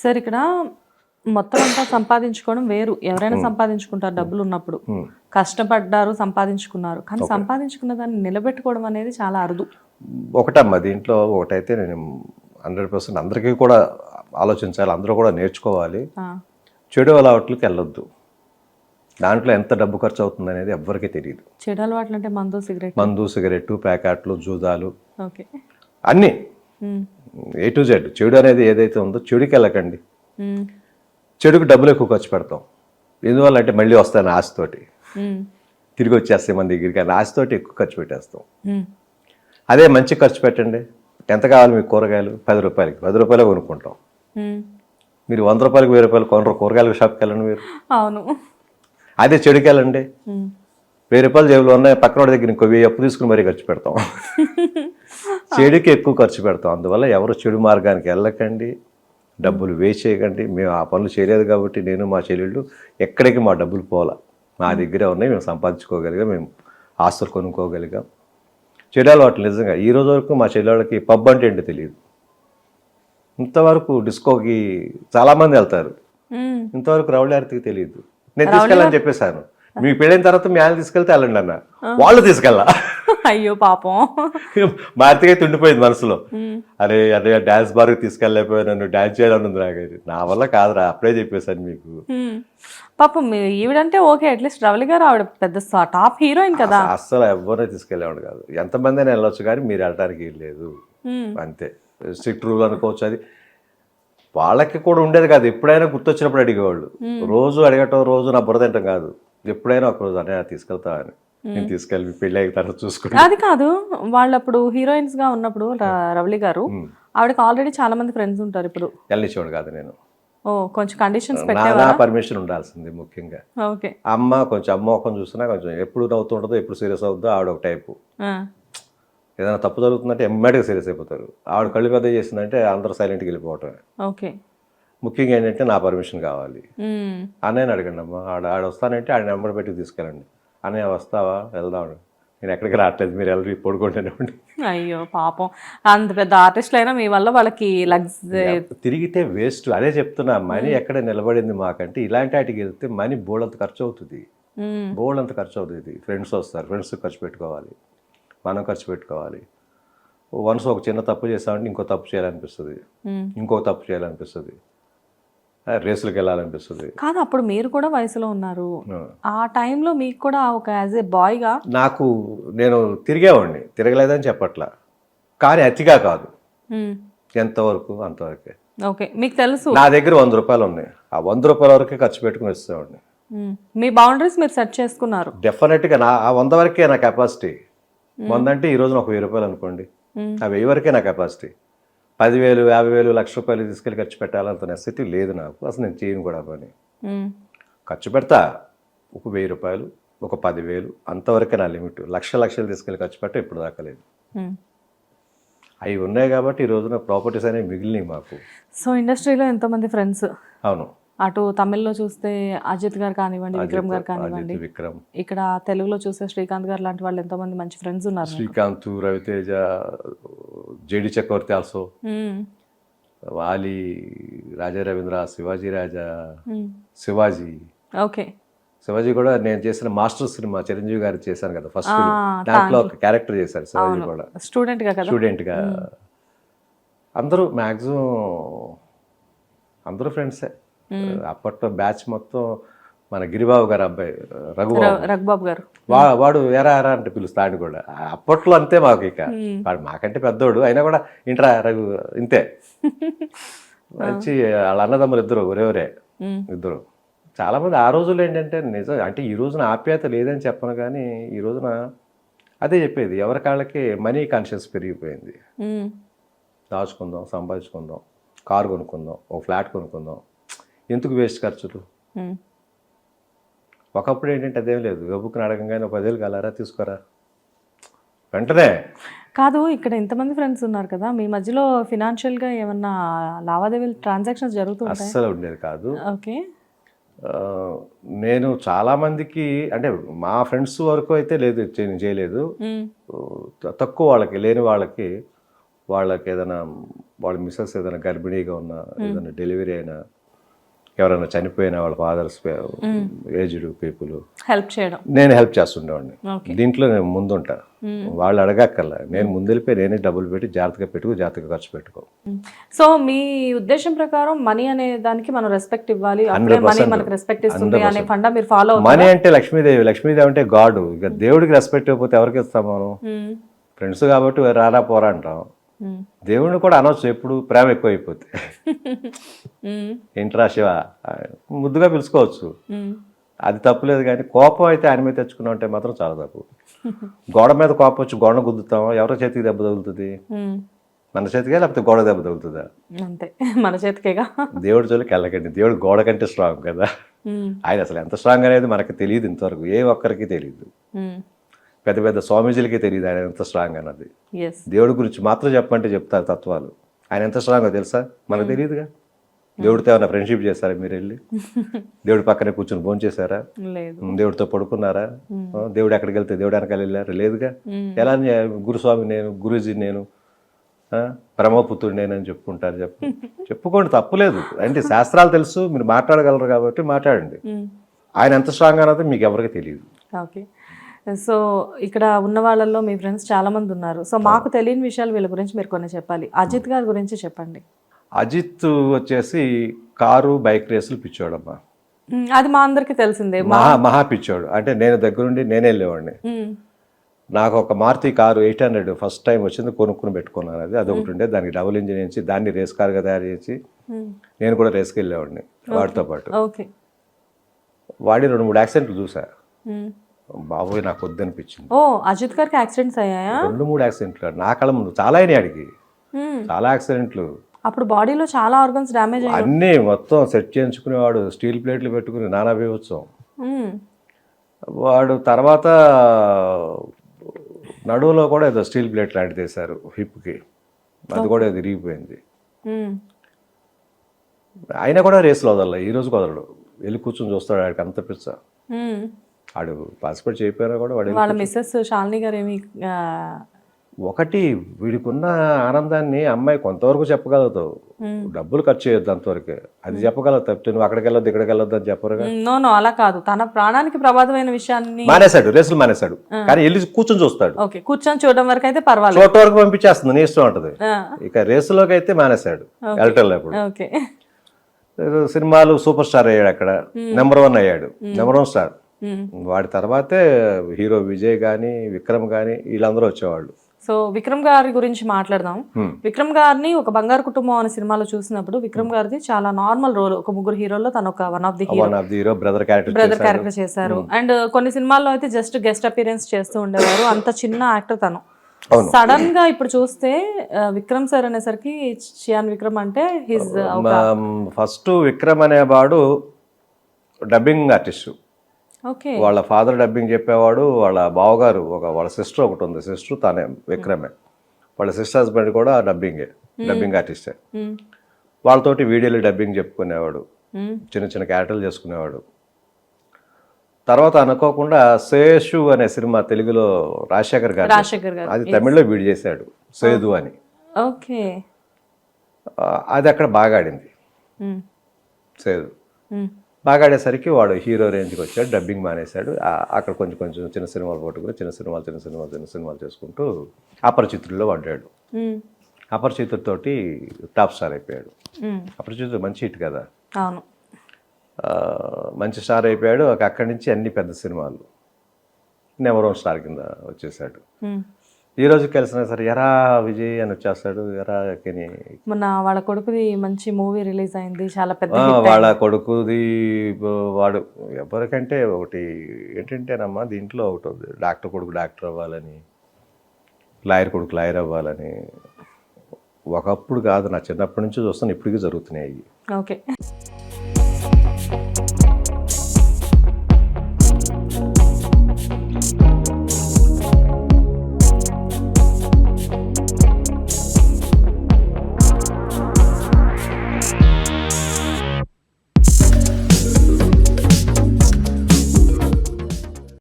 Sir ఇక్కడ మొత్తం అంతా సంపాదించుకోవడం వేరు. ఎవరైనా సంపాదించుకుంటారు డబ్బులు ఉన్నప్పుడు కష్టపడ్డారు సంపాదించుకున్నారు. కానీ సంపాదించుకున్న దాన్ని నిలబెట్టుకోవడం అనేది చాలా అరుదు. ఒకటమ్మా దీంట్లో ఒకటైతే నేను హండ్రెడ్ పర్సెంట్ అందరికీ కూడా ఆలోచించాలి అందరూ కూడా నేర్చుకోవాలి. చెడు అలవాట్లకి వెళ్ళొద్దు. దాంట్లో ఎంత డబ్బు ఖర్చు అవుతుంది అనేది ఎవ్వరికీ తెలియదు చెడు అలవాట్లు అంటే మందు సిగరెట్ మందు సిగరెట్టు ప్యాకెట్లు జూదాలు. ఓకే. అన్నీ. ఏ టు జెడ్ చెడు అనేది ఏదైతే ఉందో చెడుకి వెళ్ళకండి చెడుకు డబ్బులు ఎక్కువ ఖర్చు పెడతాం. ఎందువల్ల అంటే మళ్ళీ వస్తాను ఆశతోటి. తిరిగి వచ్చేస్తాయి మన దగ్గరికి అని ఆశతోటి ఎక్కువ ఖర్చు పెట్టేస్తాం. అదే మంచి ఖర్చు పెట్టండి. ఎంత కావాలి మీకు కూరగాయలు? పది రూపాయలకి. పది రూపాయలే కొనుక్కుంటాం. మీరు వంద రూపాయలకి వెయ్యి రూపాయలు కొనరు. కూరగాయల షాప్కి వెళ్ళండి మీరు. అవును. అదే చెడుకి వెళ్ళండి వెయ్యి రూపాయలు జేబులో ఉన్నాయి. పక్కన దగ్గర ఇంకో వెయ్యి అప్పు తీసుకుని మరీ ఖర్చు పెడతాం. చెడుకి ఎక్కువ ఖర్చు పెడతాం. అందువల్ల ఎవరు చెడు మార్గానికి వెళ్ళకండి. డబ్బులు వేస్ట్ చేయకండి. మేము ఆ పనులు చేయలేదు కాబట్టి నేను మా చెల్లెళ్ళు ఎక్కడికి మా డబ్బులు పోలా. మా దగ్గరే ఉన్నాయి. మేము సంపాదించుకోగలిగాం. మేము ఆస్తులు కొనుక్కోగలిగాం. చెడు అలవాట్లు నిజంగా. ఈ రోజు వరకు మా చెల్లెళ్ళకి పబ్ అంటే ఏంటో తెలియదు. ఇంతవరకు డిస్కోకి చాలామంది వెళ్తారు. ఇంతవరకు రౌడీ ఆర్తికి తెలియదు. నేను తీసుకెళ్ళని చెప్పేశాను. మీకు పెళ్ళైన తర్వాత మీ ఆయన తీసుకెళ్తే వెళ్ళండి అన్న. వాళ్ళు తీసుకెళ్ళా. అయ్యో పాపం. మా అత్తగా తుండిపోయింది మనసులో. అరే అరే డాన్స్ బార్కి తీసుకెళ్ళలేకపోయా నన్ను డాన్స్ చేయాలని ఉంది నాకు అది. నా వల్ల కాదురా అప్పుడే చెప్పేశాను మీకు. పాపం ఈవిడంటే ఓకే అట్లీస్ట్ రవలి గారు ఆవిడ పెద్ద టాప్ హీరోయిన్ కదా. అస్సలు ఎవరిని తీసుకెళ్ళేవాడు కాదు. ఎంతమంది అయినా వెళ్ళొచ్చు కానీ మీరు వెళ్ళడానికి లేదు. అంతే. స్ట్రిక్ట్ రూల్ అనుకోవచ్చు అది. వాళ్ళకి కూడా ఉండేది కాదు. ఎప్పుడైనా గుర్తొచ్చినప్పుడు అడిగేవాళ్ళు. రోజు అడగటం రోజు నా బుర్ర తింటాం కాదు. ఎప్పుడైనా ఒక రోజు అనే తీసుకెళ్తా అని. నేను తీసుకెళ్ళి పెళ్ళి అయిన తర్వాత చూసుకుంటా. అది కాదు. వాళ్ళు అప్పుడు హీరోయిన్స్గా ఉన్నప్పుడు ర- రవలి గారు ఆవిడకి ఆల్రెడీ చాలా మంది ఫ్రెండ్స్ ఉంటారు ఇప్పుడు. వెళ్ళనిచ్చేవాడు కాదు నేను. ఓ కొంచెం కండిషన్స్ నా పర్మిషన్ ఉండాల్సింది ముఖ్యంగా. ఓకే. అమ్మ కొంచెం అమ్మ ముఖం చూసినా కొంచెం ఎప్పుడు నవ్వుతుంటుందో ఎప్పుడు సీరియస్ అవుతుందో ఆవిడ ఒక టైపు ఏదైనా తప్పు జరుగుతుందంటే ఎమ్మడిగా సీరియస్ అయిపోతారు. ఆవిడ కళ్ళు పెద్ద చేసిందంటే అందరూ సైలెంట్కి వెళ్ళిపోవటమే. ఓకే. ముఖ్యంగా ఏంటంటే నా పర్మిషన్ కావాలి. అన్నయ్యని అడగండి అమ్మ ఆడ ఆడ వస్తానంటే ఆడ నెంబర్ పెట్టి తీసుకెళ్ళండి. అన్నయ్య వస్తావా? వెళ్దాం నేను ఎక్కడికి రావట్లేదు మీరు వెళ్ళి పడుకుంటేనే అయ్యో పాపం. అంత పెద్ద ఆర్టిస్టులు అయినా మీ వల్ల వాళ్ళకి లగ్స్ తిరిగితే వేస్ట్. అదే చెప్తున్నా మనీ ఎక్కడ నిలబడింది మాకంటే ఇలాంటి వాటికి వెళ్తే మనీ బోల్డంత ఖర్చు అవుతుంది ఉమ్, బోల్డ్ అంత ఖర్చు అవుతుంది ఫ్రెండ్స్ వస్తారు ఫ్రెండ్స్ ఖర్చు పెట్టుకోవాలి. మనం ఖర్చు పెట్టుకోవాలి. వన్స్ ఒక చిన్న తప్పు చేస్తామంటే ఇంకో తప్పు చేయాలనిపిస్తుంది. ఇంకో తప్పు చేయాలనిపిస్తుంది. రేసులకు వెళ్ళాలనిపిస్తుంది కాదు అప్పుడు మీరు కూడా వయసులో ఉన్నారు. ఆ. టైంలో మీకు కూడా ఒక యాజ్ ఏ బాయ్గా నాకు నేను తిరిగేవాడిని. తిరగలేదని చెప్పట్లా. కానీ అతిగా కాదు. ఎంతవరకు అంతవరకే. ఓకే మీకు తెలుసు. నా దగ్గర వంద రూపాయలు ఉన్నాయి. ఆ వంద రూపాయల వరకే ఖర్చు పెట్టుకుని వస్తేవాడిని మీ బౌండరీస్ మీరు సెట్ చేసుకున్నారు. డెఫినెట్గా నా ఆ వంద వరకే నా కెపాసిటీ. వంద అంటే ఈ రోజున ఒక వెయ్యి రూపాయలు అనుకోండి. ఆ వెయ్యి వరకే నా కెపాసిటీ. పదివేలు యాభై వేలు లక్ష రూపాయలు తీసుకెళ్ళి ఖర్చు పెట్టాలంత నెసిటీ లేదు నాకు. అసలు నేను చేయను కూడా పని. ఖర్చు పెడతా ఒక వెయ్యి రూపాయలు ఒక పదివేలు అంతవరకే నా లిమిట్. లక్ష లక్షలు తీసుకెళ్ళి ఖర్చు పెట్ట ఇప్పుడు దాకా లేదు. ఉమ్. అవి ఉన్నాయి కాబట్టి ఈ రోజున ప్రాపర్టీస్ అనేవి మిగిలినాయి మాకు. సో ఇండస్ట్రీలో ఎంతోమంది ఫ్రెండ్స్? అవును. అటు తమిళ్ళో చూస్తే అజిత్ గారు కానివ్వండి విక్రమ్ గారు కానివ్వండి. విక్రమ్. ఇక్కడ తెలుగులో చూస్తే శ్రీకాంత్ గారు లాంటి వాళ్ళు ఎంతో మంది మంచి ఫ్రెండ్స్ ఉన్నారు శ్రీకాంత్ రవితేజ జేడి చక్రవర్తి ఆల్సో. వాలి రాజా రవీంద్ర శివాజీ రాజా. శివాజీ. ఓకే. శివాజీ కూడా నేను చేసిన మాస్టర్ సినిమా చిరంజీవి గారు చేశాను కదా ఫస్ట్ దాంట్లో ఒక క్యారెక్టర్ చేశారు శివాజీ కూడా. స్టూడెంట్గా కదా? స్టూడెంట్గా. అందరూ మ్యాక్సిమం అందరూ ఫ్రెండ్సే. అప్పట్లో బ్యాచ్ మొత్తం మన గిరిబాబు గారు అబ్బాయి రఘుబాబు. రఘుబాబు గారు. వాడు ఎరా ఎరా అంటే పిలుస్తా ఆయన కూడా. అప్పట్లో అంతే మాకు ఇక. వాడు మాకంటే పెద్దోడు. అయినా కూడా ఇంట్రా రఘు ఇంతే. వచ్చి వాళ్ళ అన్నదమ్ములు ఇద్దరు ఒరే ఒరే. ఉమ్, ఇద్దరు. చాలా మంది ఆ రోజుల్లో ఏంటంటే నిజం అంటే ఈ రోజున ఆప్యాయత లేదని చెప్పను కానీ ఈ రోజున అదే చెప్పేది. ఎవరి కాళ్ళకి మనీ కాన్షియస్ పెరిగిపోయింది. దాచుకుందాం సంపాదించుకుందాం. కారు కొనుక్కుందాం ఒక ఫ్లాట్ కొనుక్కుందాం. ఎందుకు వేస్ట్ ఖర్చులు. ఒకప్పుడు ఏంటంటే అదేం లేదు. గబుక్కుని అడగంగానే ఒక పదేళ్ళు కలరా తీసుకోరా? వెంటనే. కాదు ఇక్కడ ఎంతమంది ఫ్రెండ్స్ ఉన్నారు కదా మీ మధ్యలో ఫినాన్షియల్గా ఏమన్నా లావాదేవీలు ట్రాన్సాక్షన్స్ జరుగుతుంటాయి అస్సలు ఉండేది కాదు. ఓకే. నేను చాలామందికి అంటే మా ఫ్రెండ్స్ వరకు అయితే లేదు చే- చేయలేదు. తక్కువ వాళ్ళకి లేని వాళ్ళకి వాళ్ళకి ఏదైనా వాళ్ళ మిస్సెస్ ఏదైనా గర్భిణీగా ఉన్నా ఏదైనా డెలివరీ అయినా ఎవరైనా చనిపోయినా వాళ్ళ ఫాదర్స్ ఏజ్డ్ పీపుల్. హెల్ప్ చేయడం. నేను హెల్ప్ చేస్తుండేవాడిని. దీంట్లో నేను ముందుంటా. వాళ్ళు అడగక్కర్లా. నేను ముందు వెళ్ళిపోయి నేనే డబ్బులు పెట్టి జాగ్రత్తగా పెట్టుకో జాగ్రత్తగా ఖర్చు పెట్టుకో. సో మీ ఉద్దేశం ప్రకారం మనీ అనే దానికి మనం రెస్పెక్ట్ ఇవ్వాలి. మనీ మనకు రెస్పెక్ట్ ఇస్తుంది అనే ఫండా మీరు ఫాలో మనీ అంటే లక్ష్మీదేవి. లక్ష్మీదేవి అంటే గాడ్. ఇక దేవుడికి రెస్పెక్ట్ ఇవ్వకపోతే ఎవరికి ఇస్తాం మనం? ఫ్రెండ్స్ కాబట్టి రారా పోరా అంటాం. దేవుడిని కూడా అనొచ్చు ఎప్పుడు ప్రేమ ఎక్కువ అయిపోతే ఏంట్రా శివ? ముద్దుగా పిలుచుకోవచ్చు. అది తప్పులేదు కానీ కోపం అయితే ఆయన మీద తెచ్చుకున్నాం అంటే మాత్రం చాలా తప్పు. గోడ మీద కోపం వచ్చి గోడ గుద్దుతాం ఎవరి చేతికి దెబ్బ తగులుతుంది? మన చేతికే లేకపోతే గోడ దెబ్బ తగులుతుందా? అంతే. మన చేతికేగా? దేవుడి జోలికి వెళ్ళకండి. దేవుడు గోడ కంటే స్ట్రాంగ్ కదా. ఆయన అసలు ఎంత స్ట్రాంగ్ అనేది మనకు తెలియదు ఇంతవరకు. ఏ ఒక్కరికి తెలియదు. పెద్ద పెద్ద స్వామీజీలకి తెలియదు ఆయన ఎంత స్ట్రాంగ్ అన్నది. దేవుడి గురించి మాత్రం చెప్పమంటే చెప్తారు తత్వాలు. ఆయన ఎంత స్ట్రాంగో తెలుసా? మనకు తెలియదుగా. దేవుడితో ఏమైనా ఫ్రెండ్షిప్ చేస్తారా మీరు వెళ్ళి? దేవుడి పక్కనే కూర్చొని భోజనం చేశారా? లేదు. దేవుడితో పడుకున్నారా? దేవుడు ఎక్కడికి వెళ్తే దేవుడు వెనకాల వెళ్ళారు? లేదుగా. ఎలా గురుస్వామి నేను గురూజీ నేను పరమపుత్రుడు నేను అని చెప్పుకుంటారు చెప్పు. చెప్పుకోండి తప్పులేదు అంటే శాస్త్రాలు తెలుసు మీరు మాట్లాడగలరు కాబట్టి మాట్లాడండి. ఆయన ఎంత స్ట్రాంగ్ అన్నది మీకు ఎవరికి తెలియదు. ఓకే సో ఇక్కడ ఉన్న వాళ్ళల్లో మీ ఫ్రెండ్స్ చాలా మంది ఉన్నారు. సో మాకు తెలియని విషయాలు వీళ్ళ గురించి మీరు కొన్ని చెప్పాలి. అజిత్ గారి గురించి చెప్పండి. అజిత్ వచ్చేసి కారు బైక్ రేసులు పిచ్చోడమ్మా. అది మా అందరికి తెలిసిందే. మహా మహా పిచ్చోడు. అంటే నేను దగ్గరుండి నేనే వెళ్ళేవాడిని నాకు ఒక Maruti car eight hundred first time వచ్చింది కొనుక్కుని పెట్టుకున్నాను అది. అదొకటి ఉండే దానికి డబుల్ ఇంజిన్ వేసి దాన్ని రేస్ కార్గా తయారు చేసి నేను కూడా రేస్కి వెళ్ళేవాడిని వాడితో పాటు. ఓకే. వాడి రెండు మూడు యాక్సిడెంట్లు చూసా. బాబోయ్ నాకు వద్దనిపించింది. ఓ అజిత్ గారికి యాక్సిడెంట్స్ అయ్యాయా? రెండు మూడు యాక్సిడెంట్లు నా కళ్ళ ముందు చాలా అయినాయి అడిగి చాలా యాక్సిడెంట్లు. అప్పుడు బాడీలో చాలా ఆర్గన్స్ డ్యామేజ్ అయ్యాయి. అన్నీ మొత్తం సెట్ చేయించుకునేవాడు స్టీల్ ప్లేట్లు పెట్టుకుని నానా బీభత్సం. వాడు తర్వాత నడువులో కూడా ఏదో స్టీల్ ప్లేట్ లాంటిది వేశారు హిప్కి. అది కూడా ఏదో ఇరిగిపోయింది అయినా కూడా రేసులో వదలలే ఈ రోజు వదలడు. వెళ్ళి కూర్చొని చూస్తాడు ఆడికి అంత పిచ్చ. ఉమ్. ఆడు పార్టిసిపేట్ చేయకపోయినా కూడా వాడు వాళ్ళ మిస్సెస్ శాలిని గారు ఏమి ఒకటి వీడికున్న ఆనందాన్ని అమ్మాయి కొంతవరకు చెప్పగలుగుతావు. డబ్బులు ఖర్చు చేయొద్దు అంతవరకే. అది చెప్పగలవు తప్పితే నువ్వు అక్కడికి వెళ్ళొద్దు ఇక్కడికి వెళ్ళొద్దు అని నో నో అలా కాదు. తన ప్రాణానికి ప్రమాదమైన విషయాన్ని మానేశాడు రేసులు మానేశాడు. కానీ వెళ్ళి కూర్చొని చూస్తాడు. ఓకే కూర్చొని చూడడం వరకు అయితే పర్వాలేదు. చోట వరకు పంపించేస్తుంది నీ ఇష్టం ఉంటుంది. ఇక రేసులోకి అయితే మానేశాడు వెళ్ళటం ఓకే. ఏదో సినిమాలు సూపర్ స్టార్ అయ్యాడు అక్కడ. నెంబర్ వన్ అయ్యాడు. Number one star. వాడి తర్వాతే హీరో విజయ్ కానీ విక్రమ్ కానీ వీళ్ళందరూ వచ్చేవాళ్ళు. సో విక్రమ్ గారి గురించి మాట్లాడదాం. విక్రమ్ గారిని ఒక బంగారు కుటుంబం అనే సినిమాలో చూసినప్పుడు విక్రమ్ గారిది చాలా నార్మల్ రోల్. ఒక ముగ్గురు హీరోల్లో తను ఒక one of the hero brother character brother character చేశారు. అండ్ కొన్ని సినిమాల్లో అయితే జస్ట్ గెస్ట్ అపీరెన్స్ చేస్తూ ఉండేవారు. అంత చిన్న యాక్టర్ తను. సడన్గా ఇప్పుడు చూస్తే ఆ, విక్రమ్ సార్ అనేసరికి చియాన్ విక్రమ్ అంటే హిజ్ ఫస్ట్ విక్రమ్ అనేవాడు డబ్బింగ్ ఆర్టిస్ట్ వాళ్ళ ఫాదర్ డబ్బింగ్ చెప్పేవాడు వాళ్ళ బావగారు ఒక వాళ్ళ సిస్టర్ ఒకటి ఉంది. సిస్టర్ తనే విక్రమే. వాళ్ళ సిస్టర్ హస్బెండ్ కూడా డబ్బింగే డబ్బింగ్ ఆర్టిస్టే. వాళ్ళతోటి వీడియోలు డబ్బింగ్ చెప్పుకునేవాడు. చిన్న చిన్న క్యారెక్టర్లు చేసుకునేవాడు. తర్వాత అనుకోకుండా శేషు అనే సినిమా తెలుగులో రాజశేఖర్ గారు. అది తమిళ్ళో వీడి చేశాడు సేదు అని. ఓకే. అది అక్కడ బాగా ఆడింది. సేదు. బాగా ఆడేసరికి వాడు హీరో రేంజ్కి వచ్చాడు డబ్బింగ్ మానేశాడు. అక్కడ కొంచెం కొంచెం చిన్న సినిమాలు పట్టుకుని చిన్న సినిమాలు చిన్న సినిమాలు చిన్న సినిమాలు చేసుకుంటూ అపరిచితుల్లో పడ్డాడు. అపరిచితుడితోటి టాప్ స్టార్ అయిపోయాడు. అపరిచితుడు మంచి హిట్ కదా? అవును. మంచి స్టార్ అయిపోయాడు. అక్కడి నుంచి అన్ని పెద్ద సినిమాలు. నెంబర్ వన్ స్టార్ కింద వచ్చేసాడు. ఈ రోజు కలిసిన సరే ఎరా విజయ్ అని వచ్చేస్తాడు ఎరా కని. మొన్న వాళ్ళ కొడుకుది మంచి మూవీ రిలీజ్ అయింది చాలా పెద్ద వాళ్ళ కొడుకుది వాడు ఎవరికంటే ఒకటి ఏంటంటేనమ్మా దీంట్లో ఒకటి ఉంది. డాక్టర్ కొడుకు డాక్టర్ అవ్వాలని లాయర్ కొడుకు లాయర్ అవ్వాలని. ఒకప్పుడు కాదు నా చిన్నప్పటి నుంచి చూస్తాను ఇప్పటికీ జరుగుతున్నాయి అవి ఓకే.